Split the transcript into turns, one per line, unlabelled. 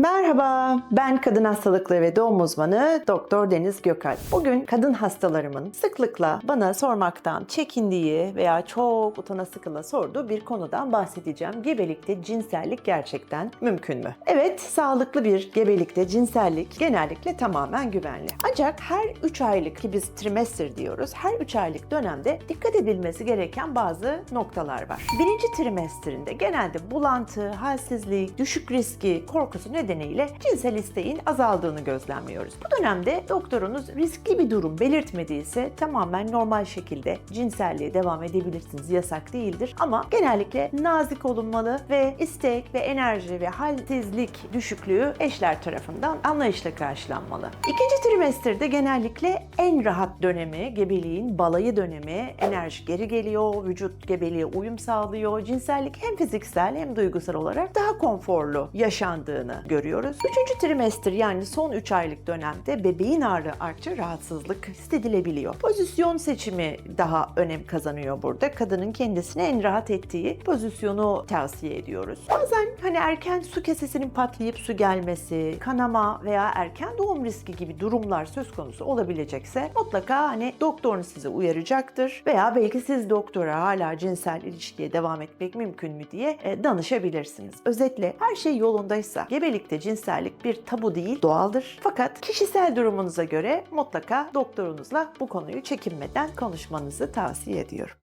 Merhaba, ben kadın hastalıkları ve doğum uzmanı Doktor Deniz Gökalp. Bugün kadın hastalarımın sıklıkla bana sormaktan çekindiği veya çok utana sıkıla sorduğu bir konudan bahsedeceğim. Gebelikte cinsellik gerçekten mümkün mü? Evet, sağlıklı bir gebelikte cinsellik genellikle tamamen güvenli. Ancak her 3 aylık ki biz trimester diyoruz, her 3 aylık dönemde dikkat edilmesi gereken bazı noktalar var. Birinci trimesterinde genelde bulantı, halsizlik, düşük riski, korkusu nedeniyle cinsel isteğin azaldığını gözlemliyoruz. Bu dönemde doktorunuz riskli bir durum belirtmediyse tamamen normal şekilde cinselliğe devam edebilirsiniz. Yasak değildir ama genellikle nazik olunmalı ve istek ve enerji ve halsizlik düşüklüğü eşler tarafından anlayışla karşılanmalı. İkinci trimesterde genellikle en rahat dönemi, gebeliğin balayı dönemi, enerji geri geliyor, vücut gebeliğe uyum sağlıyor, cinsellik hem fiziksel hem duygusal olarak daha konforlu yaşandığını görüyoruz. Üçüncü trimester yani son 3 aylık dönemde bebeğin ağrı artı rahatsızlık hissedilebiliyor. Pozisyon seçimi daha önem kazanıyor burada. Kadının kendisine en rahat ettiği pozisyonu tavsiye ediyoruz. Bazen hani erken su kesesinin patlayıp su gelmesi, kanama veya erken doğum riski gibi durumlar söz konusu olabilecekse mutlaka hani doktorunuz sizi uyaracaktır veya belki siz doktora hala cinsel ilişkiye devam etmek mümkün mü diye e, danışabilirsiniz. Özetle her şey yolundaysa gebelikte cinsellik bir tabu değil, doğaldır. Fakat kişisel durumunuza göre mutlaka doktorunuzla bu konuyu çekinmeden konuşmanızı tavsiye ediyorum.